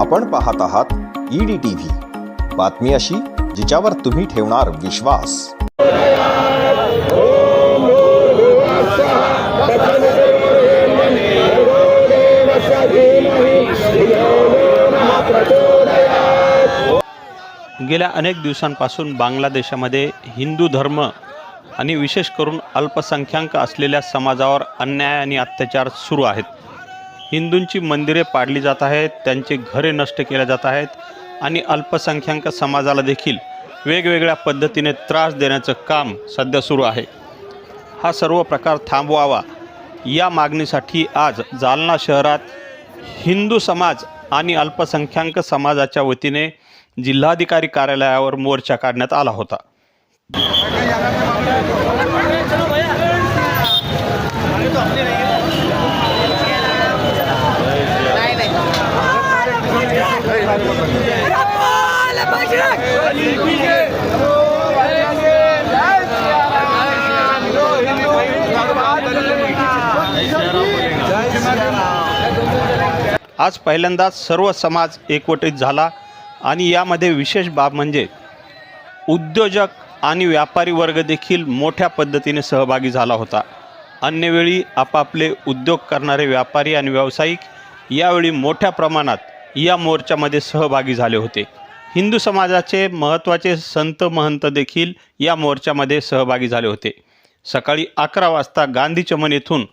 आपण पाहत आहात ईडी टीव्ही बातमी अशी जिच्यावर तुम्ही ठेवणार विश्वास. गेल्या अनेक दिवसांपासून बांगलादेशामध्ये हिंदू धर्म आणि विशेष करून अल्पसंख्याक असलेल्या समाजावर अन्याय आणि अत्याचार सुरू आहेत. हिंदूंची मंदिरे पाडली जात आहेत त्यांचे घरे नष्ट केल्या जात आहेत आणि अल्पसंख्याक समाजाला देखील वेगवेगळ्या पद्धतीने त्रास देण्याचं काम सध्या सुरू आहे. हा सर्व प्रकार थांबवावा. या मागणीसाठी आज जालना शहरात हिंदू समाज आणि अल्पसंख्याक समाजाच्या वतीने जिल्हाधिकारी कार्यालयावर मोर्चा काढण्यात आला होता. आज पहिल्यांदाच सर्व समाज एकवटीत झाला आणि यामध्ये विशेष बाब म्हणजे उद्योजक आणि व्यापारी वर्ग देखील मोठ्या पद्धतीने सहभागी झाला होता. अन्यवेळी आपापले उद्योग करणारे व्यापारी आणि व्यावसायिक यावेळी मोठ्या प्रमाणात या मोर्चामध्ये सहभागी झाले होते. हिंदू समाजाचे महत्त्वाचे संत महंत देखील या मोर्चामध्ये सहभागी झाले होते. सकाळी अकरा वाजता गांधी चमन येथून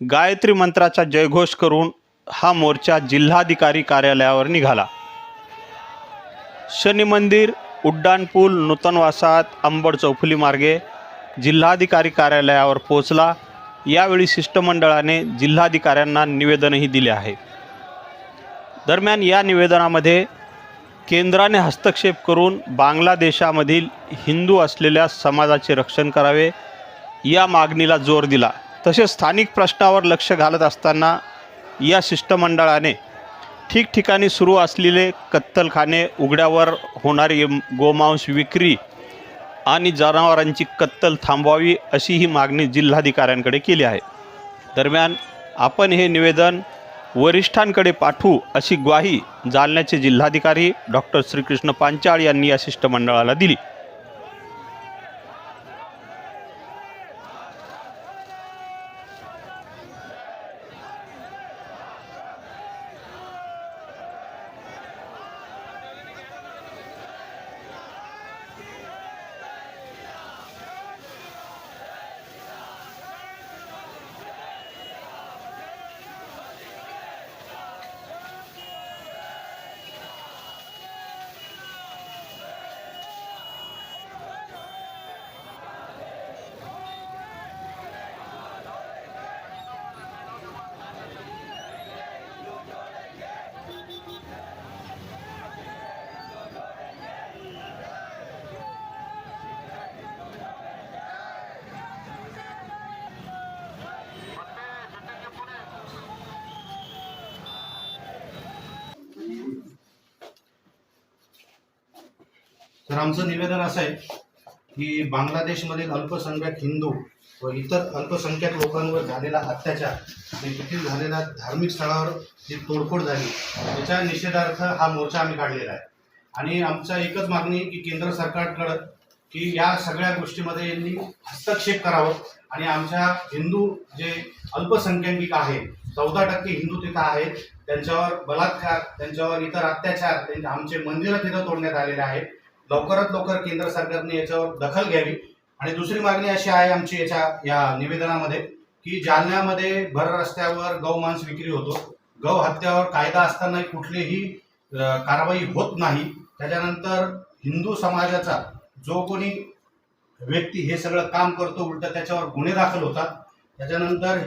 गायत्री मंत्राचा जयघोष करून हा मोर्चा जिल्हाधिकारी कार्यालयावर निघाला. शनी मंदिर उड्डाणपूल नूतन अंबड चौफुली मार्गे जिल्हाधिकारी कार्यालयावर पोहोचला. यावेळी शिष्टमंडळाने जिल्हाधिकाऱ्यांना निवेदनही दिले आहे. दरम्यान या निवेदनामध्ये केंद्राने हस्तक्षेप करून बांगलादेशामधील हिंदू असलेल्या समाजाचे रक्षण करावे या मागणीला जोर दिला. तसेच स्थानिक प्रश्नावर लक्ष घालत असताना या शिष्टमंडळाने ठिकठिकाणी सुरू असलेले कत्तलखाने उघड्यावर होणारी गोमांस विक्री आणि जनावरांची कत्तल थांबवावी अशी ही मागणी जिल्हाधिकाऱ्यांकडे केली आहे. दरम्यान आपण हे निवेदन वरिष्ठांकडे पाठवू अशी ग्वाही जालन्याचे जिल्हाधिकारी डॉक्टर श्रीकृष्ण पांचाळ यांनी या शिष्टमंडळाला दिली. तर आमचं निवेदन असं आहे की बांगलादेशमधील अल्पसंख्याक हिंदू व इतर अल्पसंख्याक लोकांवर झालेला अत्याचार आणि तेथील झालेला धार्मिक स्थळावर जी तोडफोड झाली त्याच्या निषेधार्थ हा मोर्चा आम्ही काढलेला आहे. आणि आमचा एकच मागणी की केंद्र सरकारकडं की या सगळ्या गोष्टीमध्ये यांनी हस्तक्षेप करावं आणि आमच्या हिंदू जे अल्पसंख्याकिक आहे चौदा टक्के हिंदू तिथं आहेत त्यांच्यावर बलात्कार त्यांच्यावर इतर अत्याचार त्यांच्या आमचे मंदिरं तिथं तोडण्यात आलेले आहेत. लवकरात लवकर केंद्र सरकारने याच्यावर दखल घ्यावी. आणि दुसरी मागणी अशी आहे आमची याच्या या निवेदनामध्ये की जालन्यामध्ये भर रस्त्यावर गौमांस विक्री होतो. गौ हत्यावर कायदा असताना कुठलीही कारवाई होत नाही. त्याच्यानंतर हिंदू समाजाचा जो कोणी व्यक्ती हे सगळं काम करतो उलट त्याच्यावर गुन्हे दाखल होतात. त्याच्यानंतर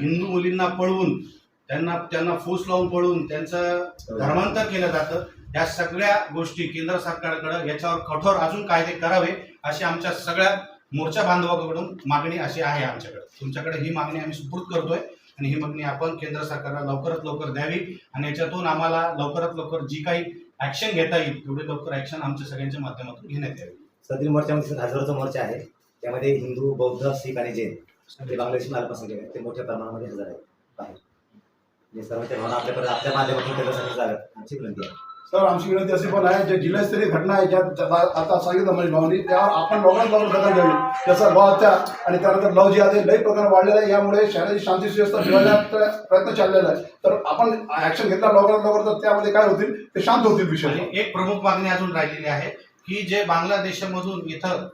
हिंदू मुलींना पळवून त्यांना त्यांना फूस लावून पळवून त्यांचं धर्मांतर केलं जातं. या सगळ्या गोष्टी केंद्र सरकारकडे याच्यावर कठोर अजून कायदे करावे अशी आमच्या सगळ्या मोर्चा बांधवाकडून मागणी अशी आहे आमच्याकडे. तुमच्याकडे ही मागणी आम्ही सुपूर्द करतोय आणि ही मागणी आपण केंद्र सरकारला लवकरात लवकर द्यावी आणि याच्यातून आम्हाला लवकरात लवकर जी काही ऍक्शन घेता येईल तेवढी लवकर ऍक्शन आमच्या सगळ्यांच्या माध्यमातून घेण्यात यावी. सदरी मोर्चामध्ये म्हणजे हजारोचा मोर्चा आहे. त्यामध्ये हिंदू बौद्ध शीख आणि जैन हे बांगलादेशी अल्पसंख्याक आहेत ते मोठ्या प्रमाणामध्ये हजर आहेत आहे हे सर्वच्या भावना आपल्यापर्यंत आपल्या माध्यमातून केंद्र सरकार आमची विनंती आहे. सर आमची विनंती अशी पण आहे जे जिल्हास्तरीय घटना आहे ज्या आता सांगितलं मनीष भाऊनी त्यावर आपण लोकांना लवकर दखल घ्यावी जसं गो हत्या आणि त्यानंतर लव जिहाद हे लई प्रकार वाढलेला आहे. यामुळे शहराची शांती सुव्यवस्था बिघडण्याचा प्रयत्न चाललेला आहे. तर आपण ऍक्शन घेतला लवकरात लवकर तर त्यामध्ये काय होतील? ते शांत होतील विषय. एक प्रमुख मागणी अजून राहिलेली आहे की जे बांगलादेशमधून इथं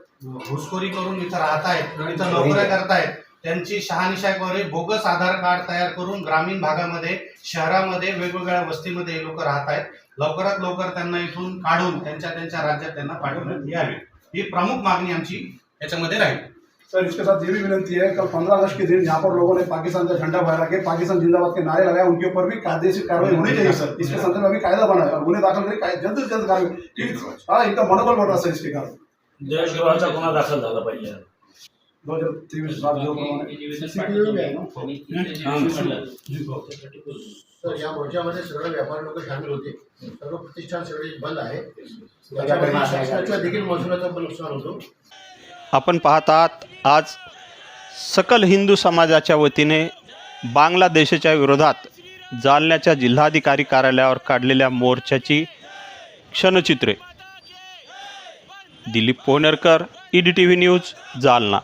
घुसखोरी करून इथं राहत आहेत इथं नोकऱ्या करतायत त्यांची शहानिशा करे बोगस आधार कार्ड तयार करून ग्रामीण भागामध्ये शहरामध्ये वेगवेगळ्या वस्तीमध्ये हे लोक राहत आहेत. लवकरात लवकर त्यांना इथून काढून त्यांच्या त्यांच्या राज्यात त्यांना पाठवण्यात यावे. ही प्रमुख मागणी आमची याच्यामध्ये राहील. सर इसके साथ ये भी विनंती है कल पंद्रह अगस्त के दिन यहाँ पर लोगों ने पाकिस्तान का झंडा फहरा के पाकिस्तान जिंदाबाद के नारे लगाए उनके ऊपर भी कायदेशीर कार्रवाई होनी चाहिए सर। इसके संदर्भ में अभी कायदा बना है और गुन्हे दाखिल करके काय- जल्द से जल्द कार्रवाई कि- हाँ इनका मनोबल बढ़ रहा है सर इसके कारण। देशद्रोहाचा गुन्हा दाखल झाला पाहिजे दो हजार तेईस सात जो प्रमाणे तर या मोर्चामध्ये सगळे व्यापारी लोक सामील होते सर्व प्रतिष्ठान सगळे बंद आहे देखील महसुलाचा पण नुकसान होतो आपण पाहत आहात आज सकल हिंदू समाजाच्या वतीने बांगलादेशाच्या विरोधात जालन्याच्या जिल्हाधिकारी कार्यालयावर काढलेल्या मोर्चाची क्षणचित्रे Dilip Pohnerkar E D T V news Jalna